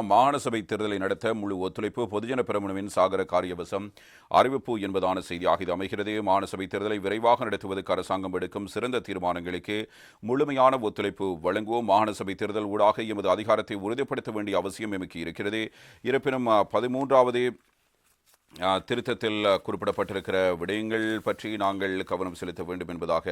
மாகாண சபை தேர்தலை நடத்த முழு ஒத்துழைப்பு பொதுஜன பெருமனுவின் சாகர காரியவசம். அறிவிப்பு என்பதான செய்தியாக இது அமைகிறது. மாகாண சபை தேர்தலை விரைவாக நடத்துவதற்கு அரசாங்கம் எடுக்கும் சிறந்த தீர்மானங்களுக்கு முழுமையான ஒத்துழைப்பு வழங்குவோம். மாகாண சபை தேர்தல் ஊடாக எமது அதிகாரத்தை உறுதிப்படுத்த வேண்டிய அவசியம் எமக்கு இருக்கிறது. இருப்பினும் பதிமூன்றாவது திருத்தத்தில் குறிப்பிடப்பட்டிருக்கிற விடயங்கள் பற்றி நாங்கள் கவனம் செலுத்த வேண்டும் என்பதாக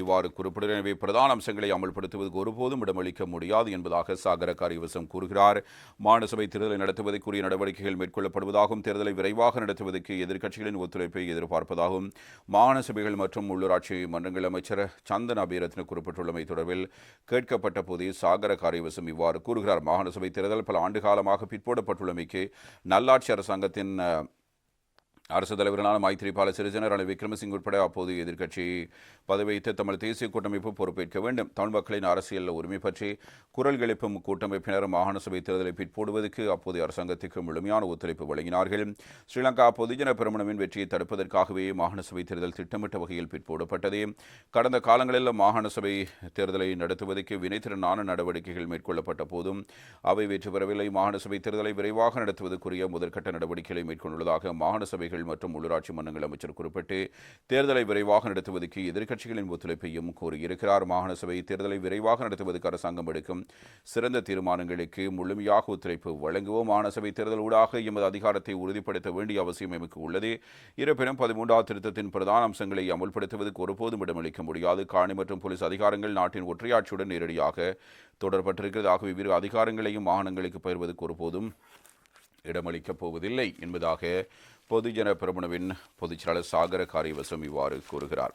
இவ்வாறு குறிப்பிடுகிற எனவே பிரதான அம்சங்களை அமல்படுத்துவதற்கு ஒருபோதும் இடமளிக்க முடியாது என்பதாக சாகர காரியவசம் கூறுகிறார். மாநிலசபை தேர்தலை நடத்துவதற்குரிய நடவடிக்கைகள் மேற்கொள்ளப்படுவதாகவும் தேர்தலை விரைவாக நடத்துவதற்கு எதிர்க்கட்சிகளின் ஒத்துழைப்பை எதிர்பார்ப்பதாகவும் மாநிலசபைகள் சபைகள் மற்றும் உள்ளூராட்சி மன்றங்கள் அமைச்சர் சந்தன் அபிரத்ன குறிப்பிட்டுள்ளமை தொடர்பில் கேட்கப்பட்ட போதே சாகர காரியவசம் இவ்வாறு கூறுகிறார். மாகாண சபை தேர்தல் பல ஆண்டு காலமாக பிற்போடப்பட்டுள்ளமைக்கு நல்லாட்சி அரசாங்கத்தின் அரசு தலைவர்களான மைத்திரிபால சிறிசேன ரணில் விக்ரமசிங் உட்பட அப்போது எதிர்க்கட்சி பதவியேற்ற தமிழ் தேசிய கூட்டமைப்பு பொறுப்பேற்க வேண்டும். தமிழ் மக்களின் அரசியல் உரிமை பற்றி குரல் எழுப்பும் கூட்டமைப்பினர் மாகாண சபை தேர்தலை பிற்போடுவதற்கு அப்போதைய அரசாங்கத்திற்கு முழுமையான ஒத்துழைப்பு வழங்கினார்கள். ஸ்ரீலங்கா பொதுஜன பெருமனவின் வெற்றியை தடுப்பதற்காகவே மாகாண சபை தேர்தல் திட்டமிட்ட வகையில் பிற்போடப்பட்டது. கடந்த காலங்களில் மாகாண சபை தேர்தலை நடத்துவதற்கு வினைத்திறனான நடவடிக்கைகள் மேற்கொள்ளப்பட்ட போதும் அவை வெற்றி பெறவில்லை. மாகாண சபை தேர்தலை விரைவாக நடத்துவதற்குரிய முதற்கட்ட நடவடிக்கைகளை மேற்கொண்டுள்ளதாக மாகாண சபைகள் மற்றும் உள்ளூராட்சி மன்றங்கள் அமைச்சர் குறிப்பிட்டு தேர்தலை விரைவாக நடத்துவதற்கு எதிர்க்கட்சிகளின் ஒத்துழைப்பையும் கோரியிருக்கிறார். மாகாண சபை தேர்தலை விரைவாக நடத்துவதற்கு அரசாங்கம் எடுக்கும் சிறந்த தீர்மானங்களுக்கு முழுமையாக ஒத்துழைப்பு வழங்குவோம். மாகாண சபை தேர்தல் ஊடாக எமது அதிகாரத்தை உறுதிப்படுத்த வேண்டிய அவசியம் எமக்கு உள்ளது. இருப்பினும் பதிமூன்றாவது திருத்தத்தின் பிரதான அம்சங்களை அமுல்படுத்துவதற்கு ஒருபோதும் இடமளிக்க முடியாது. காணி மற்றும் போலீஸ் அதிகாரங்கள் நாட்டின் ஒற்றையாட்சியுடன் நேரடியாக தொடர்பட்டிருக்கிறது. ஆகவே இவ்விரு அதிகாரங்களையும் மாகாணங்களுக்கு பகிர்வதற்கு ஒருபோதும் இடமளிக்கப் போவதில்லை என்பதாக பொதுஜன பெருமனவின் பொதுச்செயலாளர் சாகர காரியவசம் இவ்வாறு கூறுகிறார்.